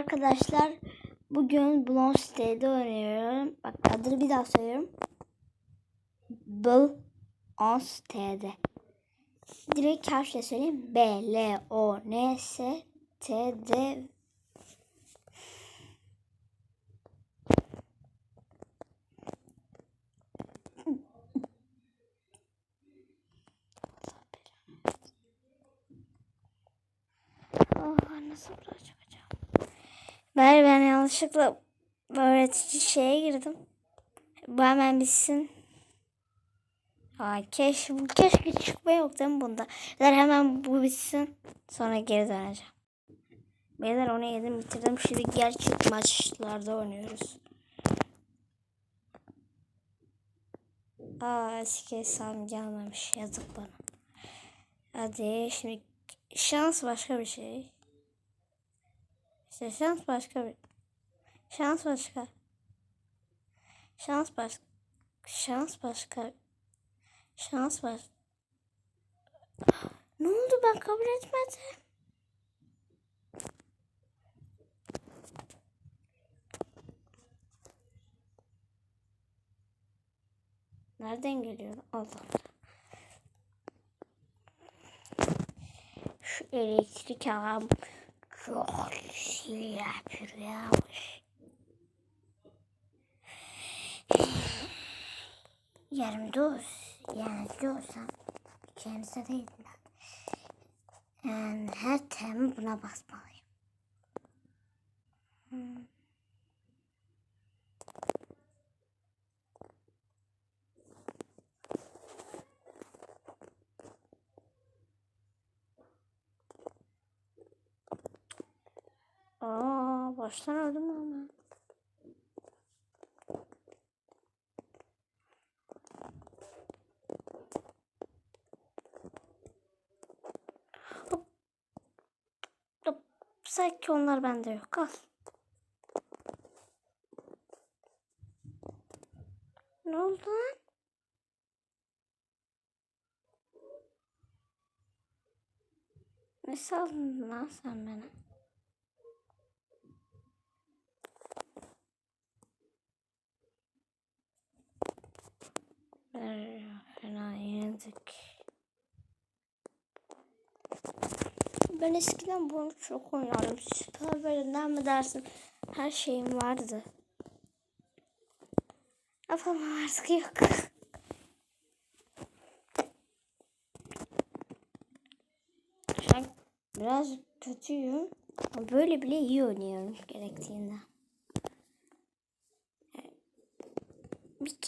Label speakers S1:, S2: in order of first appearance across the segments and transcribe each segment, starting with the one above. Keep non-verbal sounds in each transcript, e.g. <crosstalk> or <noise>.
S1: arkadaşlar. Bugün Blonstead'de oynuyorum. Bak adını bir daha söylüyorum. Blonstead'de. Direkt harfle söyleyeyim. B, L, O, N, S, T, D. Oh, nasıl buraya çıkacağım? Ben, yanlışlıkla öğretici şeye girdim. Bu hemen bitsin. Aa, keş, bu keşke çıkma yok değil mi bunda? Beyler hemen bu bitsin. Sonra geri döneceğim. Beyler onu yedim bitirdim. Şimdi gerçek maçlarda oynuyoruz. Aa eski hesabım gelmemiş. Yazık bana. Hadi şimdi şans başka bir şey. İşte şans başka bir şans başka. Şans başka. Şans başka. Şans baş. Ne oldu ben kabul etmedim. Nereden geliyor? Allah. Şu elektrik ağam çok şey yapıyormuş. Yarım doz. Yani diyorsam kendisi değil. Yani her temi buna basmalıyım. Hmm. Aa, baştan öldüm ama. Sanki onlar bende yok. Al. Ne oldu lan? Ne saldın lan sen bana? Fena yenildik. Ben eskiden bunu çok oynardım. Süper bölümden mi dersin? Her şeyim vardı. Ama artık yok. Şu biraz kötüyüm. Böyle bile iyi oynuyorum gerektiğinde.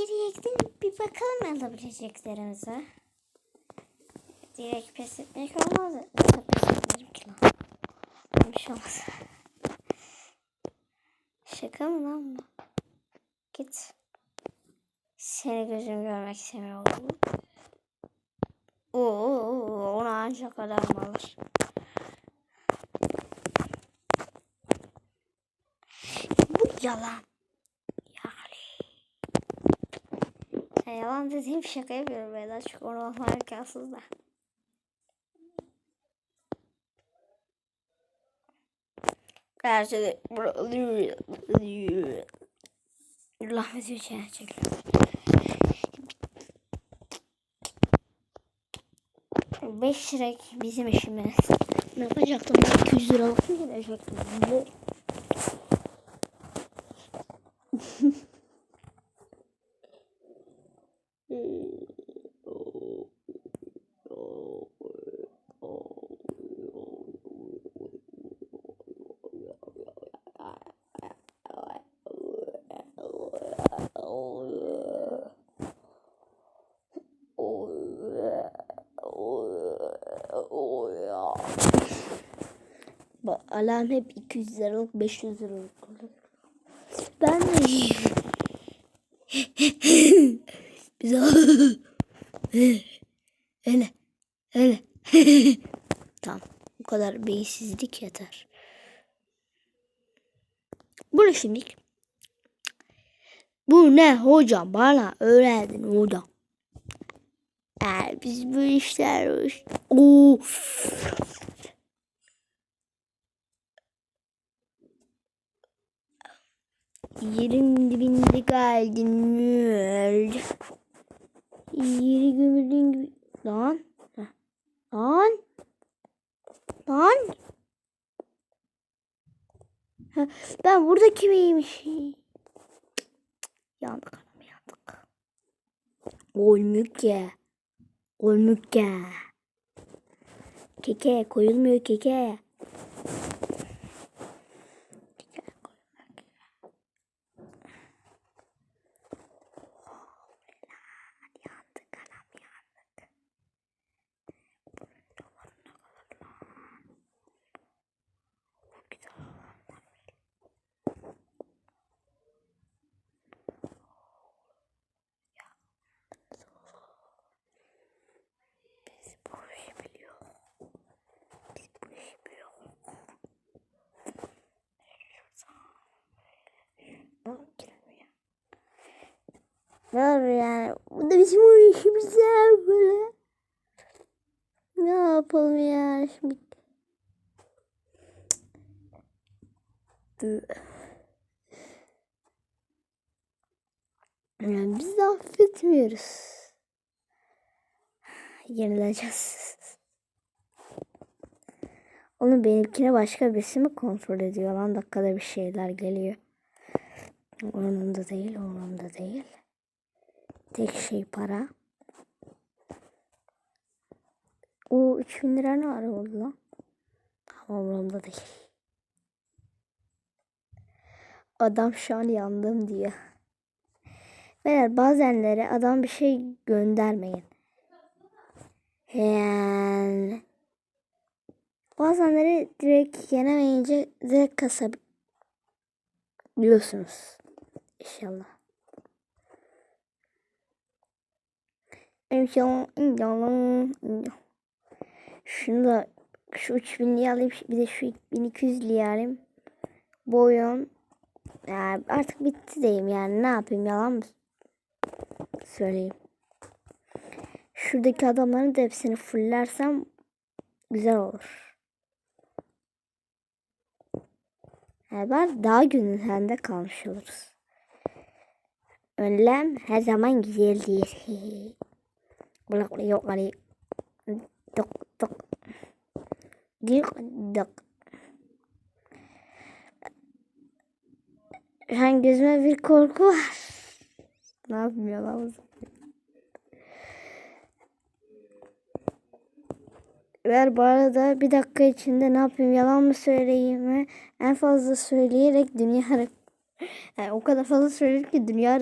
S1: Kere gidip bir bakalım alabileceklerimize. Direkt pes etmek olmaz. Nasıl pes ederim ki lan? Bir şey olmaz. Şaka mı lan bu? Git. Seni gözüm görmek istemiyorum. Oo, ona ancak adam alır. Bu yalan. Ya yalan dediğim şaka yapıyorum beyler. Çünkü onu olmak imkansız da. Her şeyde Rahmet için çekiyorum. Beş lira bizim işimiz. Ne yapacaktım? Ben 200 liralık mı gelecektim? Alarm hep 200 liralık 500 liralık olur. Ben de Biz öyle öyle tamam bu kadar beyinsizlik yeter. Bu ne şimdi? Bu ne hocam bana öğrendin hocam. Ee, biz bu işler Oo. Yerin dibinde öldü. Yeri gömüldüğün gibi. Lan. Lan. Lan. Ben buradaki miymiş? Yandık anam yandık. Olmuk ya. Olmuk ya. Keke koyulmuyor. Keke koyulmuyor. Yandık anam yandık. Güzel. Biz bu işi biliyoruz. Biz bu işi biliyoruz. Şuradan. Giremiyor. Ne olur yani? Bu da bizim işimiz ya böyle. Ne yapalım ya şimdi? Yani biz de affetmiyoruz. Yenileceğiz. Onun benimkine başka birisi mi kontrol ediyor lan dakikada bir şeyler geliyor. Umurumda değil, umurumda değil. Tek şey para. O 3000 lira ne ara oldu lan? Ama umurumda değil. Adam şu an yandım diyor. Beyler bazenleri adam bir şey göndermeyin. Yani bazenleri direkt yenemeyince direkt kasabiliyorsunuz. İnşallah. İnşallah. İnşallah. Şunu da şu 3000'liği alayım. Bir de şu 1200'liği alayım. Bu oyun yani artık bitti diyeyim yani ne yapayım yalan mı söyleyeyim. Şuradaki adamların da hepsini fullersem güzel olur. Yani ben daha günlerde kalmış oluruz. Önlem her zaman güzeldir. <laughs> Bulak yok hani tık tık dik dik. Şu gözüme bir korku var. Ne yapmıyor lan? Ver bu arada bir dakika içinde ne yapayım yalan mı söyleyeyim mi? En fazla söyleyerek dünya. <laughs> Yani o kadar fazla söyledim ki dünya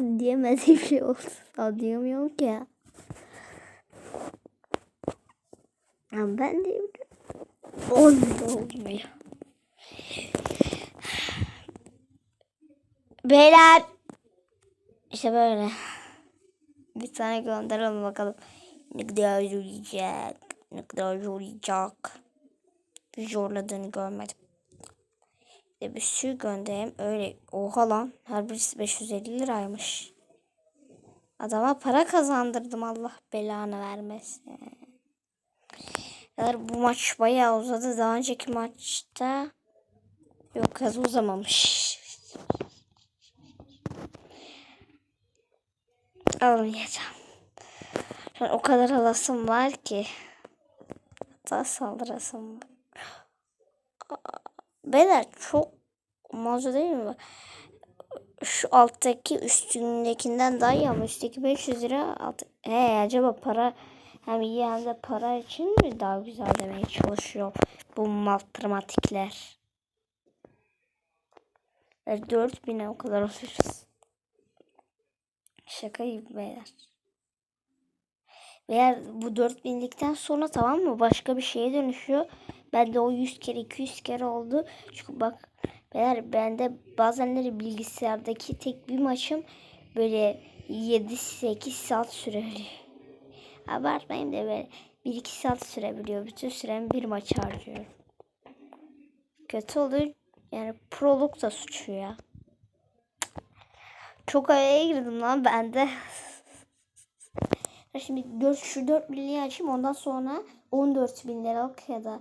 S1: rekor diyemediğim şey oldu. Ya diyemiyorum ki ya. Ya ben de olmuyor olmuyor. Beyler. İşte böyle. Bir tane gönderelim bakalım. Ne kadar zorlayacak. Ne kadar zorlayacak. Zorladığını görmedim. Bir, bir sürü göndereyim. Öyle. Oha lan. Her birisi 550 liraymış. Adama para kazandırdım Allah belanı vermesin. Yani bu maç bayağı uzadı. Daha önceki maçta yok az uzamamış. Alamayacağım. Şu an o kadar alasım var ki. Hatta saldırasım var. Beyler çok mazur değil mi? Şu alttaki üstündekinden daha iyi ama üstteki 500 lira alt... He acaba para hem iyi hem de para için mi daha güzel demeye çalışıyor bu matematikler. 4000'e o kadar alıyoruz. Şaka gibi beyler. Eğer bu 4000'likten sonra tamam mı başka bir şeye dönüşüyor. Bende o 100 kere 200 kere oldu. Çünkü bak beyler bende bazenleri bilgisayardaki tek bir maçım böyle 7-8 saat sürebiliyor. Abartmayayım da böyle 1-2 saat sürebiliyor. Bütün süremi bir maç harcıyorum. Kötü olur. Yani proluk da suçu ya. Çok araya girdim lan ben de. <laughs> Şimdi 4, şu 4 binliği açayım ondan sonra 14 bin liralık ya da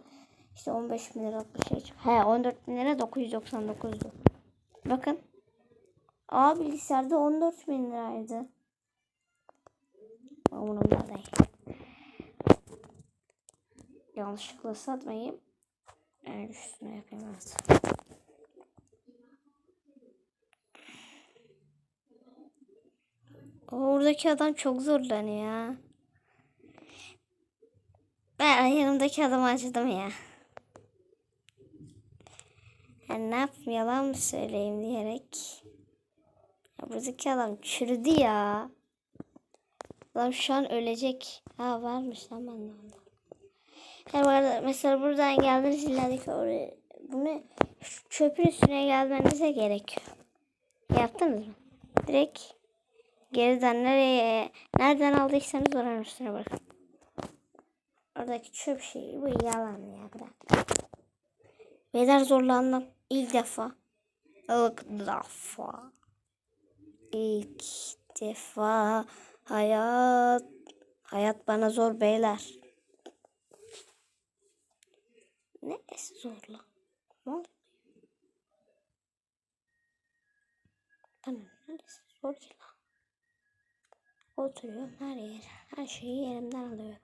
S1: İşte 15 bin liralık bir şey. He 14 bin lira 999'du. Bakın. Aa bilgisayarda 14 bin liraydı. Umurumda değil. Yanlışlıkla satmayayım. Yani üstüne yapayım artık. Oradaki adam çok zorlanıyor. Ben yanımdaki adamı acıdım ya. Yani ne yapayım yalan mı söyleyeyim diyerek. Ya buradaki adam çürüdü ya. Adam şu an ölecek. Ha varmış lan bende onda. Yani bu arada mesela buradan geldiniz ilerideki oraya. Bunu çöpün üstüne gelmenize gerekiyor. Yaptınız mı? Direkt geriden nereye nereden aldıysanız oranın üstüne bırakın. Oradaki çöp şeyi bu yalan ya bırak. Beyler zorlandım. İlk defa. İlk defa. İlk defa hayat hayat bana zor beyler. Ne zorla? Ne? Bana neresi zor ki? Oturuyorum her yer. Her şeyi yerimden alıyorum.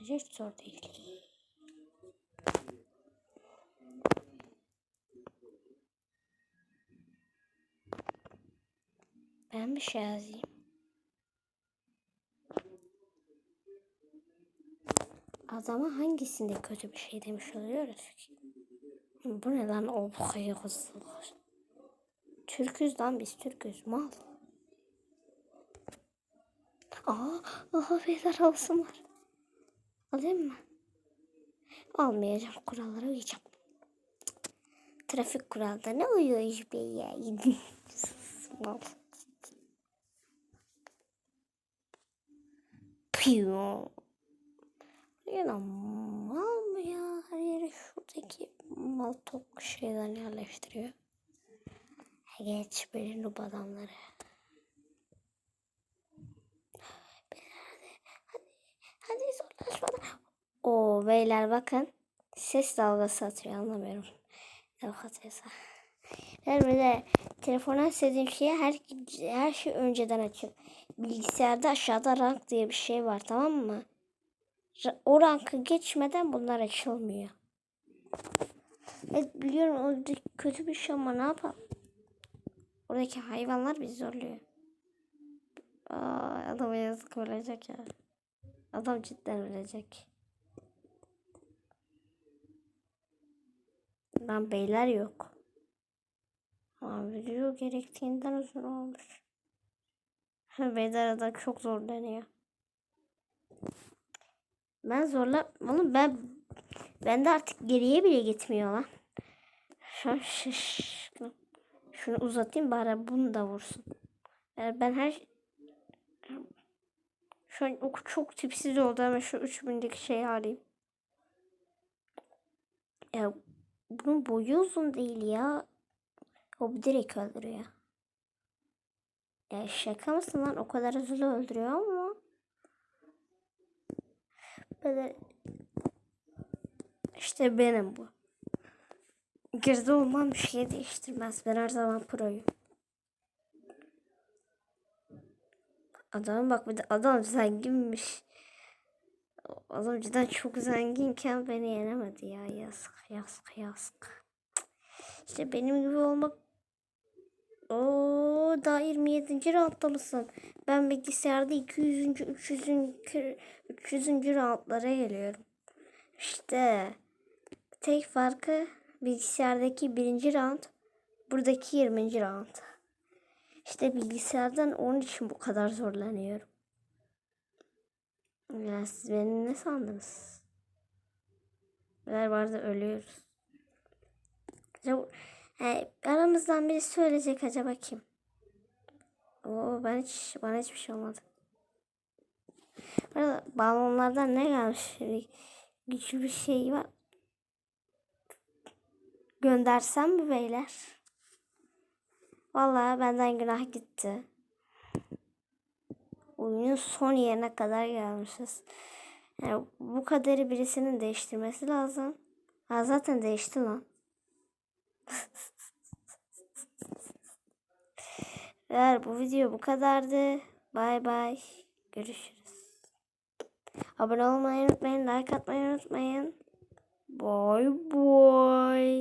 S1: Bence hiç zor değil. Ben bir şey yazayım. Adama hangisinde kötü bir şey demiş oluyoruz ki? Bu ne lan o kıyıkızlık. Türküz lan biz Türküz mal. Aa, aha beyler olsun var. Alayım mı? Almayacağım kurallara uyacağım. Trafik kurallarına uyuyoruz be ya. <laughs> Mal. Piyo. Yine mal mı ya? Her yere şuradaki mal tok şeyden yerleştiriyor. Geç böyle noob adamları. Hadi, hadi zorlaşmadan. Oo beyler bakın. Ses dalgası atıyor anlamıyorum. Ne atıyorsa. Ben böyle telefona istediğim şeye her, her şey önceden açık. Bilgisayarda aşağıda rank diye bir şey var tamam mı? O rankı geçmeden bunlar açılmıyor. Evet biliyorum o da kötü bir şey ama ne yapalım? Oradaki hayvanlar bizi zorluyor. Aa, adama yazık ölecek ya. Adam cidden ölecek. Lan beyler yok. Ama video gerektiğinden uzun olmuş. beyler adam çok zorlanıyor. Ben zorla... Oğlum ben... Ben de artık geriye bile gitmiyor lan. Şaşkınım. Şunu uzatayım bari bunu da vursun. Yani ben her... Şu an o çok tipsiz oldu ama şu 3000'deki şeyi alayım. Ya bunun boyu uzun değil ya. O direkt öldürüyor. Ya şaka mısın lan? O kadar hızlı öldürüyor ama. Böyle işte benim bu. Geride olmam bir şey değiştirmez. Ben her zaman proyum. Adam bak bir de adam zenginmiş. Adam cidden çok zenginken beni yenemedi ya. Yazık yazık yazık. İşte benim gibi olmak Oo daha 27. roundda mısın? Ben bilgisayarda 200. 300. 300. roundlara geliyorum. İşte tek farkı bilgisayardaki birinci round buradaki 20. round. İşte bilgisayardan onun için bu kadar zorlanıyorum. Ya siz beni ne sandınız? Neler vardı ölüyoruz. Acaba, he, aramızdan biri söyleyecek acaba kim? Oo ben hiç bana hiçbir şey olmadı. Burada balonlardan ne gelmiş? Güçlü bir şey var. Göndersem mi beyler? Vallahi benden günah gitti. Oyunun son yerine kadar gelmişiz. Yani bu kaderi birisinin değiştirmesi lazım. Ha zaten değişti lan. Eğer bu video bu kadardı. Bay bay. Görüşürüz. Abone olmayı unutmayın. Like atmayı unutmayın. Bay bay.